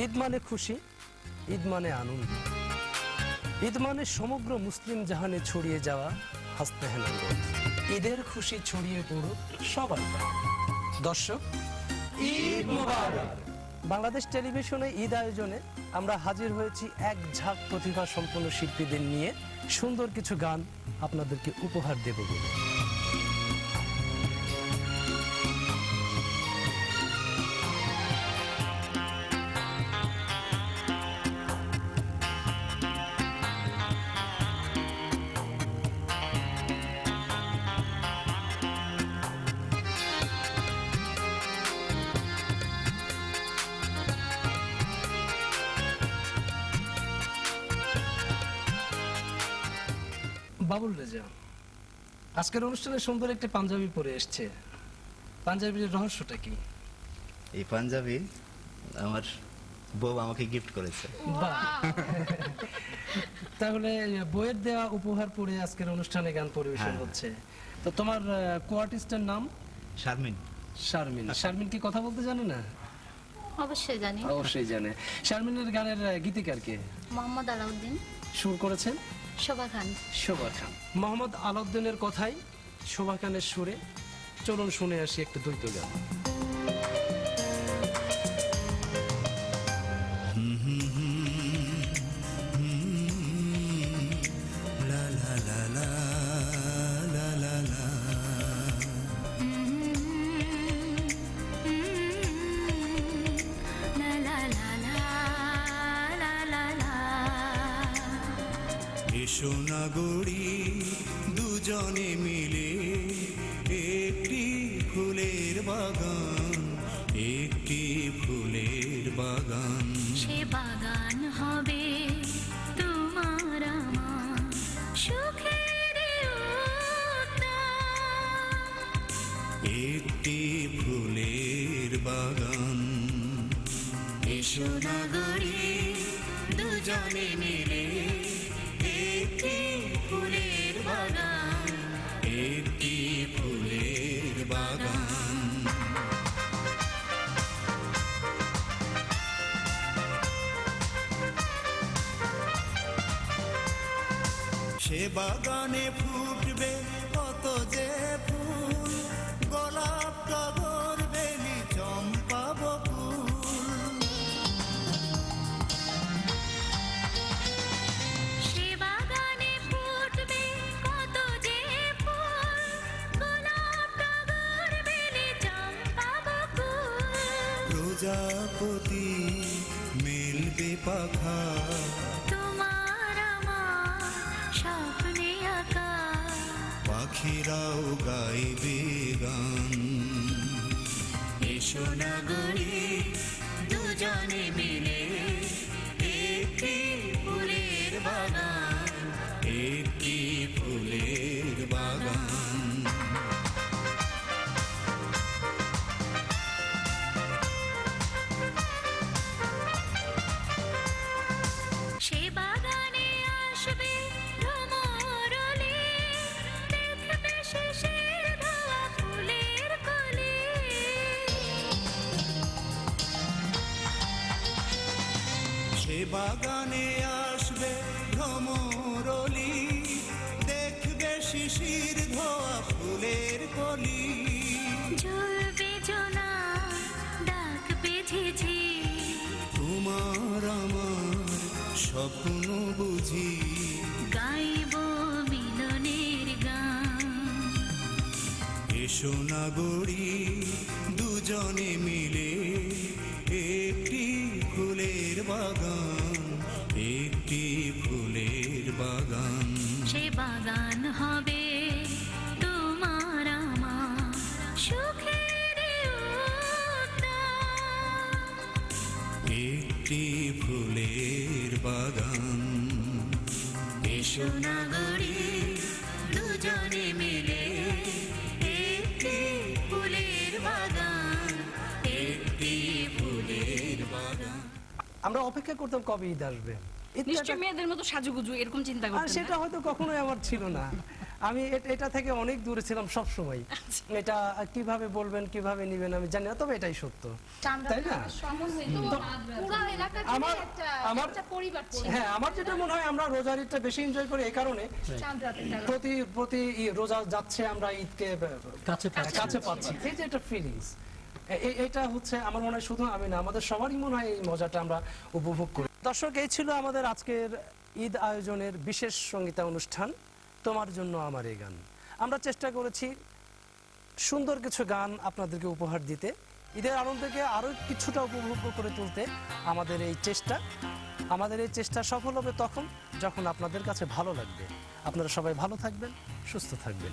ঈদ মানে খুশি, ঈদ মানে আনন্দ। ঈদ মানে সমগ্র মুসলিম জাহানে ছড়িয়ে যাওয়া হাসতে হেনান্দ ঈদের খুশি ছড়িয়ে পড়ুক সবার দর্শক, ঈদ বাংলাদেশ টেলিভিশনে ঈদ আয়োজনে আমরা হাজির হয়েছি এক ঝাঁক প্রতিভা সম্পন্ন শিল্পীদের নিয়ে। সুন্দর কিছু গান আপনাদেরকে উপহার দেব বলে। বাবুল রেজা আজকের অনুষ্ঠানে সুন্দর একটি পাঞ্জাবি পরে এসছে। পাঞ্জাবির রহস্যটা কি? এই পাঞ্জাবি আমার বউ আমাকে গিফট করেছে। তাহলে বইয়ের দেওয়া উপহার পড়ে আজকের অনুষ্ঠানে গান পরিবেশন হ্যাঁ। হচ্ছে। তো তোমার কোয়ার্টিস্টের নাম? শারমিন। শারমিন। শারমিন কি কথা বলতে জানে না? অবশ্যই জানি। অবশ্যই জানে। শারমিনের গানের গীতিকার কে? মোহাম্মদ আলাউদ্দিন। সুর করেছেন? শোভা খান শোভা খান মোহাম্মদ আলাউদ্দিনের কথাই শোভা খানের সুরে। চলুন শুনে আসি একটা দ্বৈত গান। এসো না গড়ি দুজনে মিলে একটি ফুলের বাগান একটি ফুলের বাগান। সে বাগান হবে তোমার আমার সুখের একটি ফুলের বাগান। এসো না গড়ি দুজনে মিলে সে বাগানে ফুটবে কত যে ফুল। গোলাপ টগর বেলি চম্পা বকুল সে বাগানে ফুটবে কত যে ফুল। গোলাপ টগর বেলি চম্পা বকুল প্রজাপতি মেলবে পাখা পাখিরাও গাইবে গান। এসো না গড়ি দুজনে বাগানে আসবে ভ্রমরলি দেখবে শিশির ধোয়া ফুলের কলি। জ্বলবে জোনা ডাকবে ঝিঝি তোমার আমার স্বপ্ন বুঝি। গাইব মিলনের গান। এসো না গড়ি দুজনে মিলে একটি ফুলের বাগান। একটি ফুলের বাগান। এসো না দুজনে মিলে একটি ফুলের বাগান একটি ফুলের বাগান। আমরা অপেক্ষা করতাম কবে ঈদ আসবে। একটা- মেয়েদের মতো সাজুগুজু এরকম চিন্তা আর করতেন সেটা হয়তো কখনোই আমার ছিল না। আমি এট- এটা থেকে অনেক দূরে ছিলাম সব সময় এটা কীভাবে বলবেন কীভাবে নেবেন আমি জানি না তবে এটাই সত্য। তাই না? আমার- হ্যাঁ আমার যেটা মনে হয় আমরা রোজার ঈদটা বেশি এনজয় করি এই কারণে। প্রতি প্রতি রোজা যাচ্ছে আমরা ঈদকে কাছে পাচ্ছি। কাছে পাচ্ছি। এই যে একটা ফিলিংস এটা হচ্ছে আমার মনে হয় শুধু আমি না আমাদের সবারই মনে হয় এই মজাটা আমরা উপভোগ করি। দর্শক এই ছিল আমাদের আজকের ঈদ আয়োজনের বিশেষ সঙ্গীতা অনুষ্ঠান। তোমার জন্য আমার এই গান। আমরা চেষ্টা করেছি সুন্দর কিছু গান আপনাদেরকে উপহার দিতে। ঈদের আনন্দকে আরও কিছুটা উপভোগ করে তুলতে আমাদের এই চেষ্টা। আমাদের এই চেষ্টা সফল হবে তখন যখন আপনাদের কাছে ভালো লাগবে। আপনারা সবাই ভালো থাকবেন, সুস্থ থাকবেন।